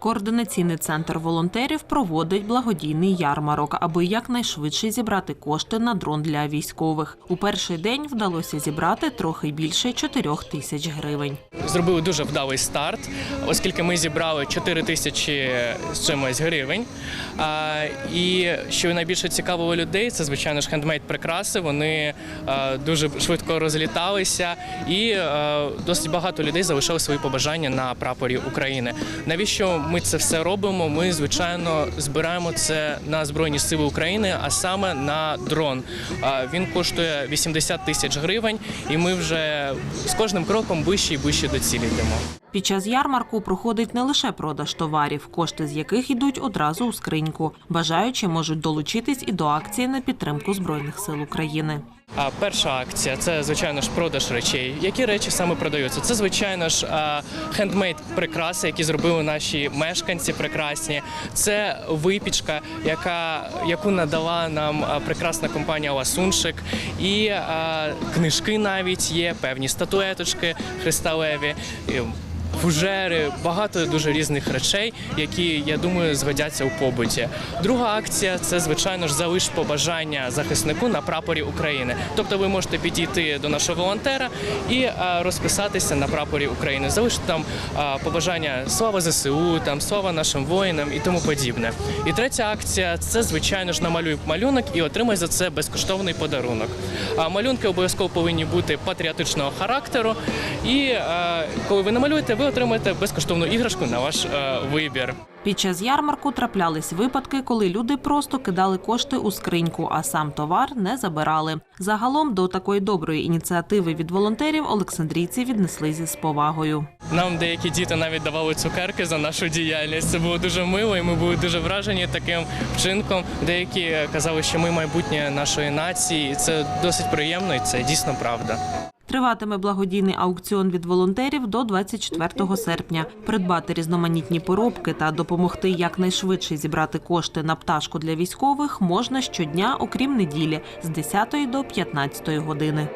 Координаційний центр волонтерів проводить благодійний ярмарок, аби якнайшвидше зібрати кошти на дрон для військових. У перший день вдалося зібрати трохи більше 4 тисяч гривень. зробили дуже вдалий старт, оскільки ми зібрали 4 тисячі чимось гривень. І що найбільше цікавило людей, це звичайно ж хендмейд прикраси. Вони дуже швидко розліталися, і досить багато людей залишили свої побажання на прапорі України. Навіщо ми це все робимо? Ми звичайно збираємо це на збройні сили України, а саме на дрон. Він коштує 80 тисяч гривень, і ми вже з кожним кроком вище і вище до цілі йдемо. Під час ярмарку проходить не лише продаж товарів, кошти з яких йдуть одразу у скриньку. Бажаючі можуть долучитись і до акції на підтримку збройних сил України. А перша акція це звичайно ж продаж речей. Які речі саме продаються? Це звичайно ж хендмейд прикраси, які зробили наші мешканці прекрасні. Це випічка, яка яку надала нам прекрасна компанія Ласуншик. І а, книжки навіть є, певні статуеточки христалеві. Фужери, багато дуже різних речей, які я думаю згодяться у побуті. Друга акція це звичайно ж залиш побажання захиснику на прапорі України. Тобто ви можете підійти до нашого волонтера і розписатися на прапорі України, залишити там побажання слава ЗСУ, там слава нашим воїнам і тому подібне. І третя акція це звичайно ж намалюй малюнок і отримай за це безкоштовний подарунок. Малюнки обов'язково повинні бути патріотичного характеру. І е, коли ви намалюєте, ви отримаєте безкоштовну іграшку на ваш е, вибір. Під час ярмарку траплялись випадки, коли люди просто кидали кошти у скриньку, а сам товар не забирали. Загалом до такої доброї ініціативи від волонтерів Олександрійці віднеслися з повагою. Нам деякі діти навіть давали цукерки за нашу діяльність. Це було дуже мило, і ми були дуже вражені таким вчинком. Деякі казали, що ми майбутнє нашої нації. Це досить приємно, і це дійсно правда. Триватиме благодійний аукціон від волонтерів до 24 серпня. Придбати різноманітні поробки та допомогти якнайшвидше зібрати кошти на пташку для військових можна щодня, окрім неділі, з 10 до 15 години.